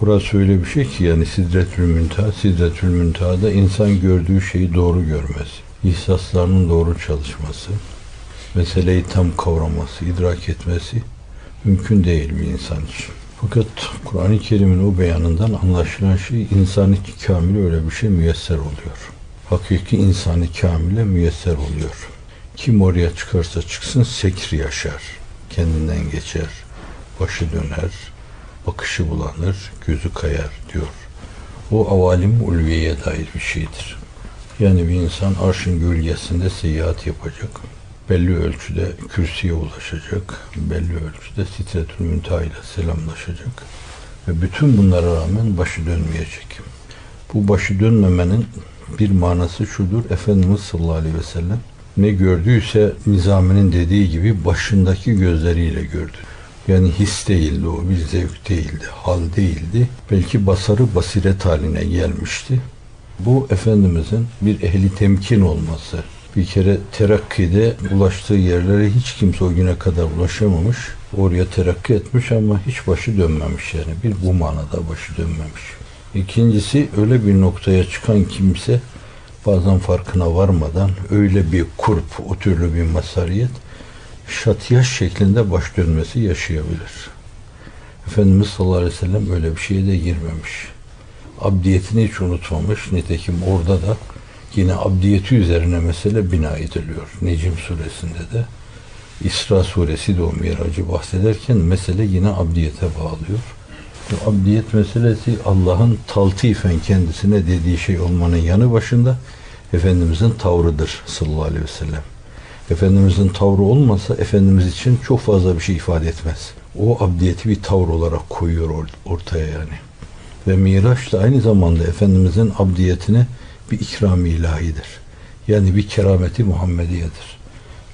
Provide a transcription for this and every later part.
Burası öyle bir şey ki yani Sidretül Müntaha, Sidretül Müntaha'da insan gördüğü şeyi doğru görmesi, ihsaslarının doğru çalışması, meseleyi tam kavraması, idrak etmesi mümkün değil bir insan için. Fakat Kur'an-ı Kerim'in o beyanından anlaşılan şey insani kamil öyle bir şey müyesser oluyor. Hakiki insani kamile müyesser oluyor. Kim oraya çıkarsa çıksın sekri yaşar. Kendinden geçer. Başı döner. Bakışı bulanır. Gözü kayar diyor. O avalim ulviyeye dair bir şeydir. Yani bir insan arşın gölgesinde seyahat yapacak. Belli ölçüde kürsüye ulaşacak. Belli ölçüde sitretül müntaha ile selamlaşacak. Ve bütün bunlara rağmen başı dönmeyecek. Bu başı dönmemenin bir manası şudur. Efendimiz sallallahu aleyhi ve sellem ne gördüyse Nizami'nin dediği gibi başındaki gözleriyle gördü. Yani his değildi o, bir zevk değildi, hal değildi. Belki basarı basiret haline gelmişti. Bu Efendimizin bir ehli temkin olması. Bir kere terakkide ulaştığı yerlere hiç kimse o güne kadar ulaşamamış. Oraya terakki etmiş ama hiç başı dönmemiş yani. Bir bu manada başı dönmemiş. İkincisi öyle bir noktaya çıkan kimse bazen farkına varmadan öyle bir kurp, o türlü bir masariyet şatiyaş şeklinde baş dönmesi yaşayabilir. Efendimiz sallallahu aleyhi ve sellem öyle bir şeye de girmemiş. Abdiyetini hiç unutmamış. Nitekim orada da yine abdiyeti üzerine mesele bina ediliyor. Necim suresinde de İsra suresi de o miracı bahsederken mesele yine abdiyete bağlıyor. Bu abdiyet meselesi Allah'ın taltifen kendisine dediği şey olmanın yanı başında Efendimizin tavrıdır sallallahu aleyhi ve sellem. Efendimizin tavrı olmasa Efendimiz için çok fazla bir şey ifade etmez. O abdiyeti bir tavır olarak koyuyor ortaya yani. Ve Miraç da aynı zamanda Efendimizin abdiyetine bir ikram ilahidir. Yani bir kerameti Muhammediyedir.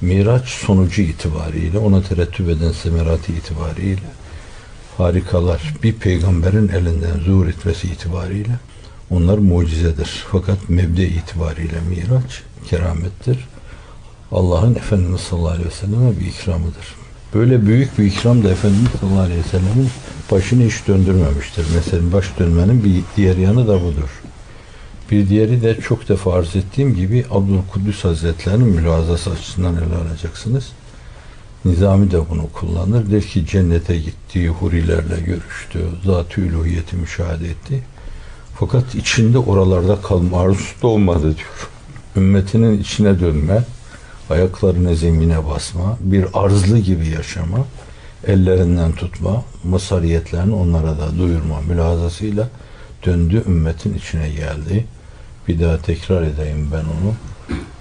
Miraç sonucu itibariyle, ona terettüp eden semerati itibariyle harikalar bir peygamberin elinden zuhur etmesi itibariyle onlar mucizedir. Fakat mebde itibariyle Miraç keramettir. Allah'ın Efendimiz sallallahu aleyhi ve selleme bir ikramıdır. Böyle büyük bir ikram da Efendimiz sallallahu aleyhi ve sellemin başını hiç döndürmemiştir. Mesela baş dönmenin bir diğer yanı da budur. Bir diğeri de çok defa arz ettiğim gibi Abdülkuddüs Hazretleri'nin mülazası açısından ele alacaksınız. Nizami de bunu kullanır. Der ki cennete gitti, hurilerle görüştü, zat-ı üluhiyeti müşahede etti. Fakat içinde oralarda kalma arzusu da olmadı diyor. Ümmetinin içine dönme, ayaklarını zemine basma, bir arzlı gibi yaşama, ellerinden tutma, masariyetlerini onlara da duyurma mülazasıyla döndü ümmetin içine geldi. Bir daha tekrar edeyim ben onu.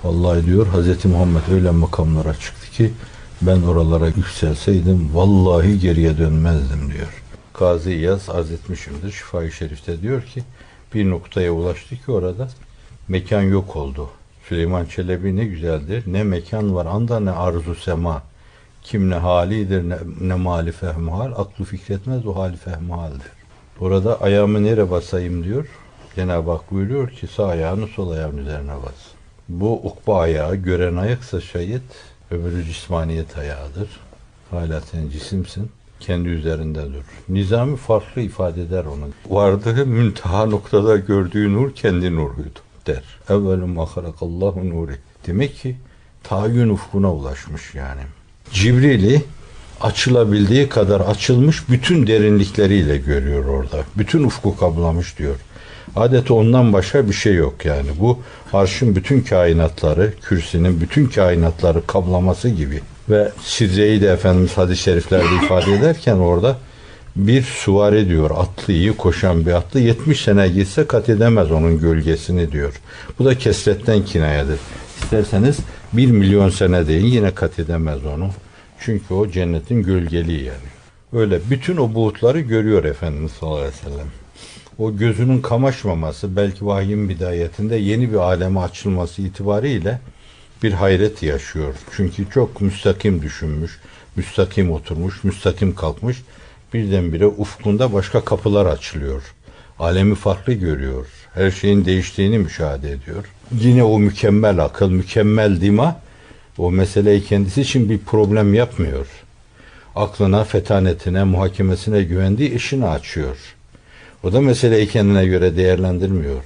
Vallahi diyor Hz. Muhammed öyle makamlara çıktı ki ben oralara yükselseydim vallahi geriye dönmezdim diyor. Gazi İyaz arz etmişimdir. Şifa-i Şerif'te diyor ki bir noktaya ulaştı ki orada mekan yok oldu. Süleyman Çelebi ne güzeldir. Ne mekan var anda ne arzu sema. Kim ne halidir ne, ne mali fehmuhal. Aklı fikretmez o hali fehmuhaldir. Orada ayağımı nereye basayım diyor. Cenab-ı Hak buyuruyor ki sağ ayağını sol ayağın üzerine bas. Bu ukba ayağı gören ayaksa şayet öbürü cismaniyet ayağıdır. Hala sen cisimsin. Kendi üzerinde dur. Nizami farklı ifade eder onu. Vardığı münteha noktada gördüğü nur kendi nuruydu der. Evvelü maharakallahu nuri. Demek ki tayin ufkuna ulaşmış yani. Cibril'i açılabildiği kadar açılmış bütün derinlikleriyle görüyor orada. Bütün ufku kaplamış diyor. Adeta ondan başka bir şey yok yani. Bu arşın bütün kainatları, kürsünün bütün kainatları kaplaması gibi. Ve Sidre'yi de Efendimiz hadis-i şeriflerde ifade ederken orada bir suvari diyor. Atlı iyi koşan bir atlı 70 sene gitse kat edemez onun gölgesini diyor. Bu da kesretten kinayedir. İsterseniz bir milyon sene deyin yine kat edemez onu. Çünkü o cennetin gölgeliği yani. Öyle bütün o buğutları görüyor Efendimiz sallallahu aleyhi ve sellem. O gözünün kamaşmaması belki vahyin bidayetinde yeni bir aleme açılması itibariyle bir hayret yaşıyor. Çünkü çok müstakim düşünmüş, müstakim oturmuş, müstakim kalkmış. Birdenbire ufkunda başka kapılar açılıyor. Alemi farklı görüyor. Her şeyin değiştiğini müşahede ediyor. Yine o mükemmel akıl, mükemmel dima o meseleyi kendisi için bir problem yapmıyor. Aklına, fetanetine, muhakemesine güvendiği işini açıyor. O da meseleyi kendine göre değerlendirmiyor.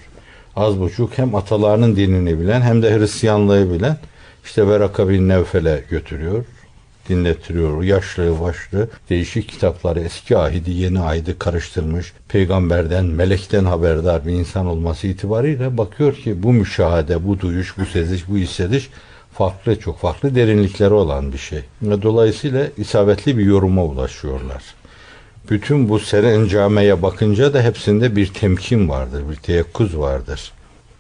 Az buçuk hem atalarının dinini bilen hem de Hristiyanlığı bilen işte Veraka bin Nevfel'e götürüyor. Dinlettiriyor. Yaşlı başlı değişik kitapları eski ahidi yeni ahidi karıştırmış. Peygamberden, melekten haberdar bir insan olması itibariyle bakıyor ki bu müşahede, bu duyuş, bu seziş, bu hissediş farklı, çok farklı derinlikleri olan bir şey. Dolayısıyla isabetli bir yoruma ulaşıyorlar. Bütün bu serencameye bakınca da hepsinde bir temkin vardır, bir teyakkuz vardır.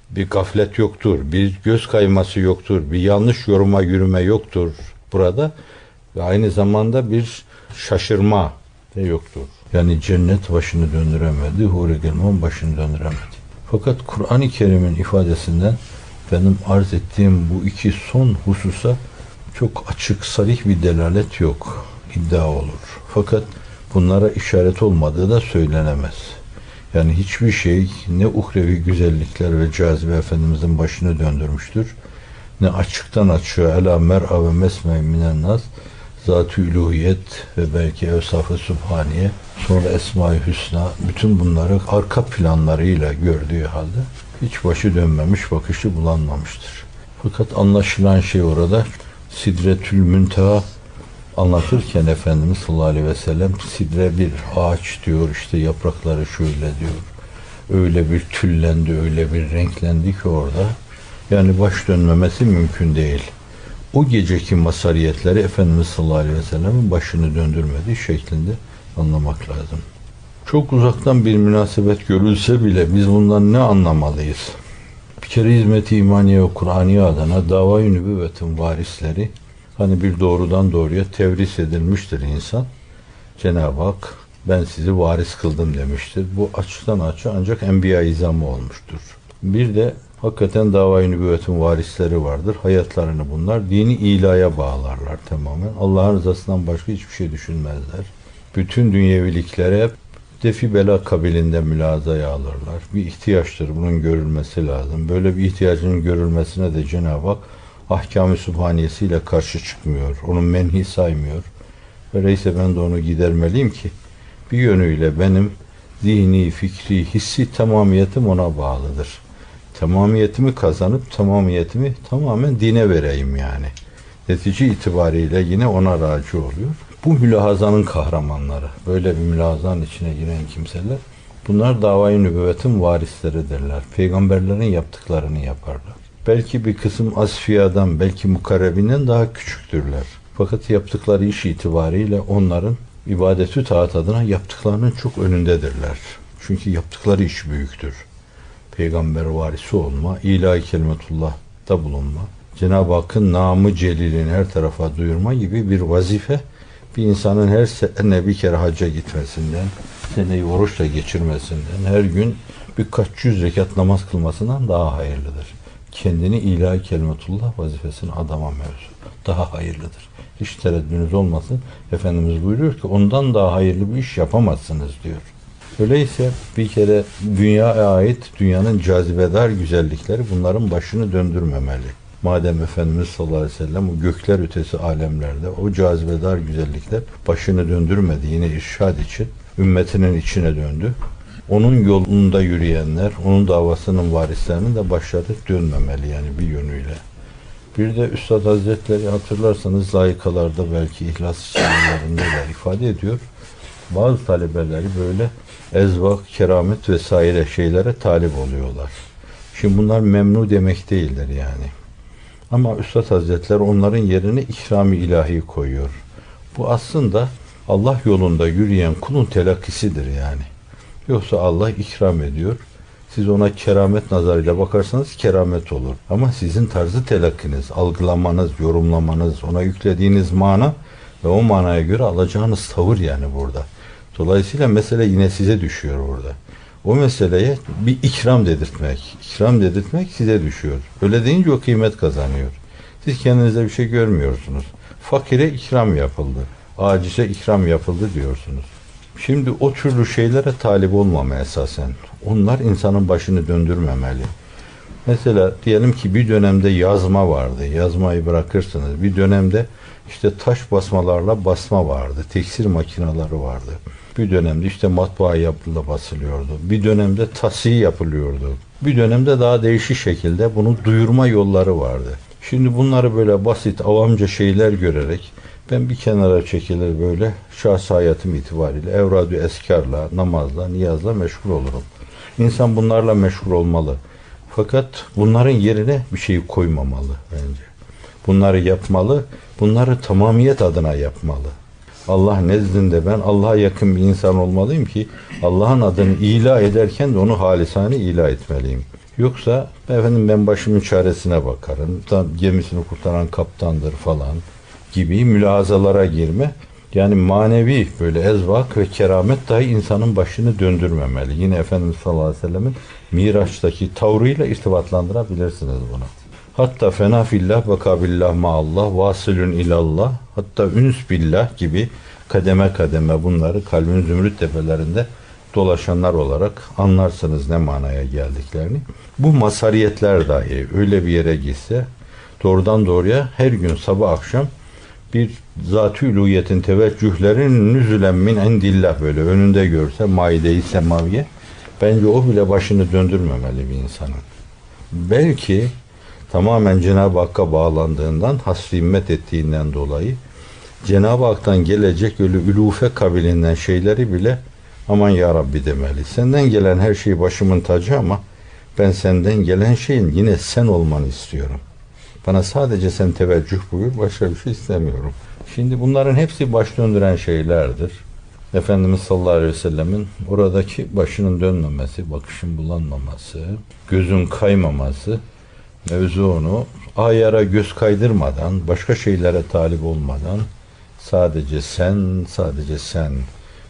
Bir gaflet yoktur, bir göz kayması yoktur, bir yanlış yoruma yürüme yoktur burada. Ve aynı zamanda bir şaşırma da yoktur. Yani cennet başını döndüremedi, huri gelmem başını döndüremedi. Fakat Kur'an-ı Kerim'in ifadesinden benim arz ettiğim bu iki son hususa çok açık, sarih bir delalet yok. iddia olur. Fakat bunlara işaret olmadığı da söylenemez. Yani hiçbir şey ne uhrevi güzellikler ve cazibe Efendimizin başını döndürmüştür. Ne açıktan açığa ela mer'a ve mesme minen nas zat-ı üluhiyet ve belki evsaf-ı subhaniye sonra esma-i hüsna bütün bunları arka planlarıyla gördüğü halde hiç başı dönmemiş, bakışı bulanmamıştır. Fakat anlaşılan şey orada Sidretül Münteha anlatırken Efendimiz sallallahu aleyhi ve sellem sidre bir ağaç diyor işte yaprakları şöyle diyor. Öyle bir tüllendi, öyle bir renklendi ki orada. Yani baş dönmemesi mümkün değil. O geceki masariyetleri Efendimiz sallallahu aleyhi ve sellem'in başını döndürmediği şeklinde anlamak lazım. Çok uzaktan bir münasebet görülse bile biz bundan ne anlamalıyız? Bir kere hizmeti imaniye ve Kur'aniye adına dava-i nübüvvetin varisleri hani bir doğrudan doğruya tevris edilmiştir insan. Cenab-ı Hak ben sizi varis kıldım demiştir. Bu açıktan açı ancak enbiya izamı olmuştur. Bir de hakikaten dava-i nübüvvetin varisleri vardır. Hayatlarını bunlar dini ilaya bağlarlar tamamen. Allah'ın rızasından başka hiçbir şey düşünmezler. Bütün dünyeviliklere hep defi bela kabilinde mülazaya alırlar. Bir ihtiyaçtır. Bunun görülmesi lazım. Böyle bir ihtiyacın görülmesine de Cenab-ı Hak ahkam-ı subhaniyesiyle karşı çıkmıyor. Onun menhi saymıyor. Öyleyse ben de onu gidermeliyim ki bir yönüyle benim dini, fikri, hissi tamamiyetim ona bağlıdır. Tamamiyetimi kazanıp tamamiyetimi tamamen dine vereyim yani. Netice itibariyle yine ona raci oluyor. Bu mülahazanın kahramanları, böyle bir mülahazanın içine giren kimseler, bunlar davayı nübüvvetin varisleridirler. Peygamberlerin yaptıklarını yaparlar. Belki bir kısım asfiyadan, belki mukarrebinden daha küçüktürler. Fakat yaptıkları iş itibariyle onların ibadetü taat adına yaptıklarının çok önündedirler. Çünkü yaptıkları iş büyüktür. Peygamber varisi olma, ilahi kelimetullah'ta bulunma, Cenab-ı Hakk'ın namı celilini her tarafa duyurma gibi bir vazife bir insanın her sene bir kere hacca gitmesinden, seneyi oruçla geçirmesinden, her gün birkaç yüz rekat namaz kılmasından daha hayırlıdır. Kendini ilahi kelimetullah vazifesine adama mevzu. Daha hayırlıdır. Hiç tereddünüz olmasın. Efendimiz buyuruyor ki ondan daha hayırlı bir iş yapamazsınız diyor. Öyleyse bir kere dünyaya ait dünyanın cazibedar güzellikleri bunların başını döndürmemeli. Madem Efendimiz sallallahu aleyhi ve sellem o gökler ötesi alemlerde o cazibedar güzellikler başını döndürmedi yine irşad için ümmetinin içine döndü. Onun yolunda yürüyenler, onun davasının varislerinin de başları dönmemeli yani bir yönüyle. Bir de Üstad Hazretleri hatırlarsanız layıkalarda belki ihlas çağrılarında da ifade ediyor. Bazı talebeleri böyle ezvak, keramet vesaire şeylere talip oluyorlar. Şimdi bunlar memnu demek değildir yani. Ama Üstad Hazretleri onların yerine ikrami ilahi koyuyor. Bu aslında Allah yolunda yürüyen kulun telakkisidir yani. Yoksa Allah ikram ediyor. Siz ona keramet nazarıyla bakarsanız keramet olur. Ama sizin tarzı telakkiniz, algılamanız, yorumlamanız, ona yüklediğiniz mana ve o manaya göre alacağınız tavır yani burada. Dolayısıyla mesele yine size düşüyor burada. O meseleye bir ikram dedirtmek, ikram dedirtmek size düşüyor. Öyle deyince o kıymet kazanıyor. Siz kendinize bir şey görmüyorsunuz. Fakire ikram yapıldı, acize ikram yapıldı diyorsunuz. Şimdi o türlü şeylere talip olmama esasen. Onlar insanın başını döndürmemeli. Mesela diyelim ki bir dönemde yazma vardı. Yazmayı bırakırsınız. Bir dönemde işte taş basmalarla basma vardı. Tekstil makineleri vardı. Bir dönemde işte matbaa yapılı basılıyordu. Bir dönemde tasih yapılıyordu. Bir dönemde daha değişik şekilde bunu duyurma yolları vardı. Şimdi bunları böyle basit avamca şeyler görerek ben bir kenara çekilir böyle şahsi hayatım itibariyle evradü eskarla, namazla, niyazla meşgul olurum. İnsan bunlarla meşgul olmalı. Fakat bunların yerine bir şeyi koymamalı. Bunları yapmalı, bunları tamamiyet adına yapmalı. Allah nezdinde ben Allah'a yakın bir insan olmalıyım ki Allah'ın adını ilah ederken de onu halisane ilah etmeliyim. Yoksa efendim ben başımın çaresine bakarım. Tam gemisini kurtaran kaptandır falan gibi mülahazalara girme. Yani manevi böyle ezvak ve keramet dahi insanın başını döndürmemeli. Yine Efendimiz sallallahu aleyhi ve sellemin Miraç'taki tavrıyla irtibatlandırabilirsiniz bunu. Hatta fena fillah ve kabillah maallah vasilün ilallah hatta üns billah gibi kademe kademe bunları kalbin zümrüt tepelerinde dolaşanlar olarak anlarsınız ne manaya geldiklerini. Bu masariyetler dahi öyle bir yere gitse doğrudan doğruya her gün sabah akşam bir zat-ı üluhiyetin teveccühlerin nüzülen min indillah böyle önünde görse maide-i semaviye bence o bile başını döndürmemeli bir insanın. Belki tamamen Cenab-ı Hakk'a bağlandığından, hasri ettiğinden dolayı Cenab-ı Hak'tan gelecek öyle ülufe kabilinden şeyleri bile aman ya Rabbi demeli. Senden gelen her şey başımın tacı ama ben senden gelen şeyin yine sen olmanı istiyorum. Bana sadece sen teveccüh buyur, başka bir şey istemiyorum. Şimdi bunların hepsi baş döndüren şeylerdir. Efendimiz sallallahu aleyhi ve sellemin oradaki başının dönmemesi, bakışın bulanmaması, gözün kaymaması, mevzu onu ayara göz kaydırmadan, başka şeylere talip olmadan sadece sen, sadece sen.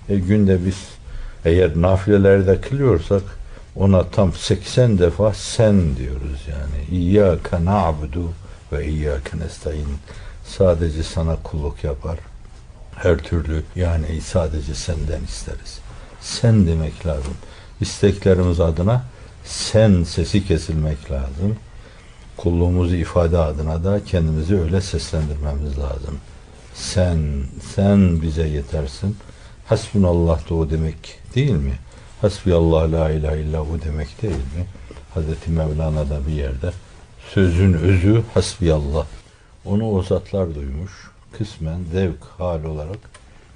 E günde biz eğer nafilelerde kılıyorsak ona tam 80 defa sen diyoruz yani. İyyâke na'budu ve iyyâke nestaîn. Sadece sana kulluk yapar. Her türlü yani sadece senden isteriz. Sen demek lazım. İsteklerimiz adına sen sesi kesilmek lazım. Kulluğumuzu ifade adına da kendimizi öyle seslendirmemiz lazım. Sen, sen bize yetersin. Hasbunallah da o demek değil mi? Hasbiyallah la ilahe illa hu demek değil mi? Hazreti Mevlana da bir yerde sözün özü hasbiyallah. Onu o zatlar duymuş. Kısmen zevk hal olarak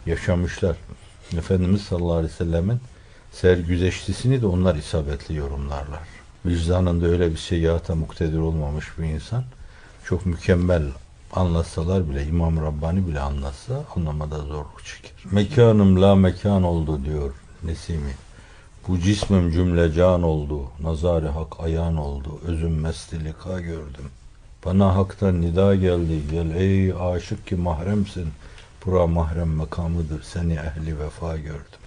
yaşamışlar. Efendimiz sallallahu aleyhi ve sellemin sergüzeştisini de onlar isabetli yorumlarlar. Vicdanında öyle bir seyahata muktedir olmamış bir insan çok mükemmel anlatsalar bile İmam Rabbani bile anlatsa anlamada zorluk çeker. Mekanım la mekan oldu diyor Nesimi. Bu cismim cümle can oldu, nazar hak ayan oldu, özüm mesti lika gördüm. Bana haktan nida geldi, gel ey aşık ki mahremsin, bura mahrem makamıdır, seni ehli vefa gördüm.